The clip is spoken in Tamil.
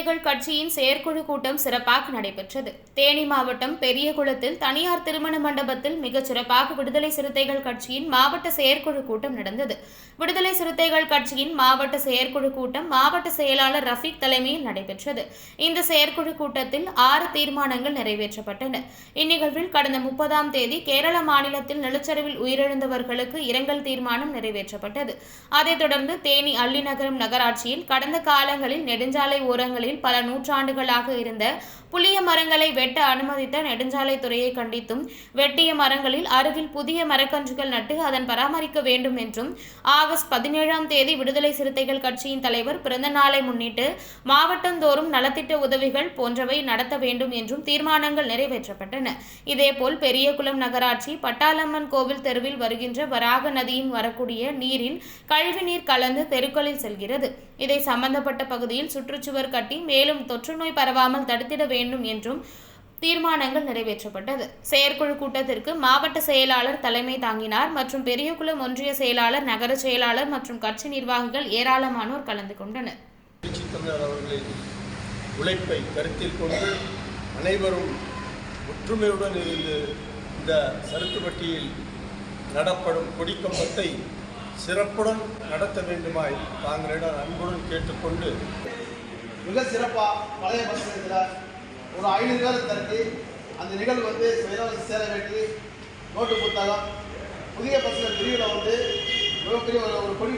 விவசாயிகள் கட்சியின் செயற்குழு கூட்டம் சிறப்பாக நடைபெற்றது. தேனி மாவட்டம் பெரியகுளத்தில் தனியார் திருமண மண்டபத்தில் மிகச் சிறப்பாக விடுதலை சிறுத்தைகள் கட்சியின் மாவட்ட செயற்குழு கூட்டம் நடந்தது. விடுதலை சிறுத்தைகள் கட்சியின் மாவட்ட செயற்குழு கூட்டம் மாவட்ட செயலாளர் ரஃபீக் தலைமையில் நடைபெற்றது. இந்த செயற்குழு கூட்டத்தில் ஆறு தீர்மானங்கள் நிறைவேற்றப்பட்டன. இந்நிகழ்வில் கடந்த முப்பதாம் தேதி கேரள மாநிலத்தில் நிலச்சரிவில் உயிரிழந்தவர்களுக்கு இரங்கல் தீர்மானம் நிறைவேற்றப்பட்டது. அதைத் தொடர்ந்து தேனி அள்ளிநகரம் நகராட்சியில் கடந்த காலங்களில் நெடுஞ்சாலை ஓரங்களில் பல நூற்றாண்டுகளாக இருந்த புளிய மரங்களை வெட்ட அனுமதித்த நெடுஞ்சாலைத்துறையை கண்டித்தும் வெட்டிய மரங்களில் அருகில் புதிய மரக்கன்றுகள் நட்டு அதன் பராமரிக்க வேண்டும் என்றும் ஆகஸ்ட் பதினேழாம் தேதி விடுதலை சிறுத்தைகள் கட்சியின் தலைவர் பிறந்த நாளை முன்னிட்டு மாவட்டந்தோறும் நலத்திட்ட உதவிகள் போன்றவை நடத்த வேண்டும் என்றும் தீர்மானங்கள் நிறைவேற்றப்பட்டன. இதேபோல் பெரியகுளம் நகராட்சி பட்டாளம்மன் கோவில் தெருவில் வருகின்ற வராக நதியின் வரக்கூடிய நீரில் கழிவுநீர் கலந்து தெருக்களில் செல்கிறது. இதை சம்பந்தப்பட்ட பகுதியில் சுற்றுச்சுவர் கட்டி மேலும் தொற்று நோய் பரவாமல் தடுத்திட வேண்டும் என்றும் தீர்மானங்கள் நிறைவேற்றப்பட்டது. செயற்குழு கூட்டத்திற்கு மாவட்ட செயலாளர் தலைமை தாங்கினார் மற்றும் பெரியகுளம் ஒன்றிய செயலாளர் நகர செயலாளர் மற்றும் கட்சி நிர்வாகிகள் ஏராளமானோர் கலந்து கொண்டனர். உழைப்பை கருத்தில் கொண்டு அனைவரும் ஒற்றுமையுடன் இருந்து இந்த சருத்துப்பட்டியில் நடப்படும் கொடிக்கம்பத்தை சிறப்புடன் நடத்த வேண்டுமாய் தாங்களிடம் அன்புடன் கேட்டுக்கொண்டு மிக சிறப்பாக பழைய பஸ் நிலையத்தில் ஒரு ஐநூறு பேர் திரட்டி அந்த நிகழ்வு வந்து இலவச சேர வேண்டி நோட்டு புத்தகம். புதிய பஸ்ஸில் பிரிவில் வந்து மிகப்பெரிய ஒரு கொடி